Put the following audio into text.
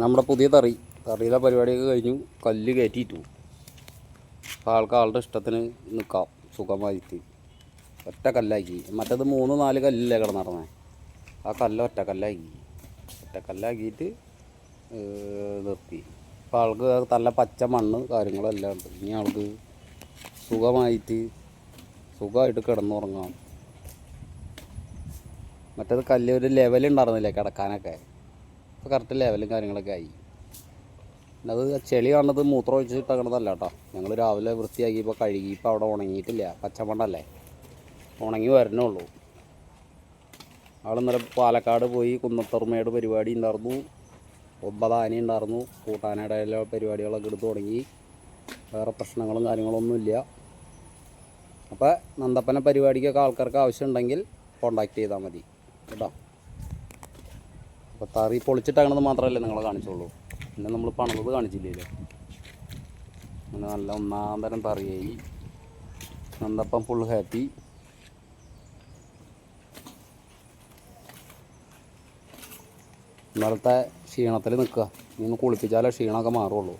നമ്മുടെ പുതിയ തറി. തറിയിലെ പരിപാടിയൊക്കെ കഴിഞ്ഞു. കല്ല് കയറ്റിയിട്ടു. അപ്പോൾ ആൾക്ക് ആളുടെ ഇഷ്ടത്തിന് നിൽക്കാം. സുഖമായിട്ട്. ഒറ്റ കല്ലാക്കി. മറ്റേത് മൂന്ന് നാല് കല്ലില്ലേ കിടന്നിറങ്ങേ ആ കല്ല് ഒറ്റ കല്ലാക്കി. ഒറ്റ കല്ലാക്കിയിട്ട് നിർത്തി. അപ്പോൾ ആൾക്ക് നല്ല പച്ച മണ്ണ് കാര്യങ്ങളെല്ലാം ഉണ്ട്. ഇനി ആൾക്ക് സുഖമായിട്ട് സുഖമായിട്ട് കിടന്നുറങ്ങാം. മറ്റേത് കല്ല് ഒരു ലെവൽ ഉണ്ടായിരുന്നില്ലേ കിടക്കാനൊക്കെ? ഇപ്പോൾ കറക്റ്റ് ലെവലും കാര്യങ്ങളൊക്കെ ആയി. അത് ചെളി കാണുന്നത് മൂത്രം ഒഴിച്ച് ഇട്ടേക്കണതല്ല കേട്ടോ ഞങ്ങൾ രാവിലെ വൃത്തിയാക്കി ഇപ്പോൾ കഴുകി ഇപ്പോൾ അവിടെ ഉണങ്ങിയിട്ടില്ല. പച്ചമണ്ണല്ലേ? ഉണങ്ങി വരണുള്ളൂ ആൾ ഇന്നലെ പാലക്കാട് പോയി കുന്നത്തറുമയുടെ പരിപാടി ഉണ്ടായിരുന്നു ഒമ്പതാനി ഉണ്ടായിരുന്നു കൂട്ടാനയുടെ എല്ലാ പരിപാടികളൊക്കെ എടുത്തു തുടങ്ങി. വേറെ പ്രശ്നങ്ങളും കാര്യങ്ങളൊന്നുമില്ല അപ്പോൾ നന്ദപ്പന പരിപാടിക്കൊക്കെ ആൾക്കാർക്ക് ആവശ്യമുണ്ടെങ്കിൽ കോണ്ടാക്ട് ചെയ്താൽ മതി. കേട്ടോ. അപ്പോൾ തറി പൊളിച്ചിട്ടാകണത് മാത്രമല്ലേ നിങ്ങളെ കാണിച്ചുള്ളൂ. പിന്നെ നമ്മൾ പണിതത് കാണിച്ചില്ലല്ലോ അങ്ങനെ നല്ല ഒന്നാം തരം തറിയായി. നന്ദപ്പം ഫുൾ ഹാപ്പി ഇന്നലത്തെ ക്ഷീണത്തിൽ നിൽക്കുക. ഇന്ന് കുളിപ്പിച്ചാലേ ക്ഷീണമൊക്കെ മാറുള്ളൂ.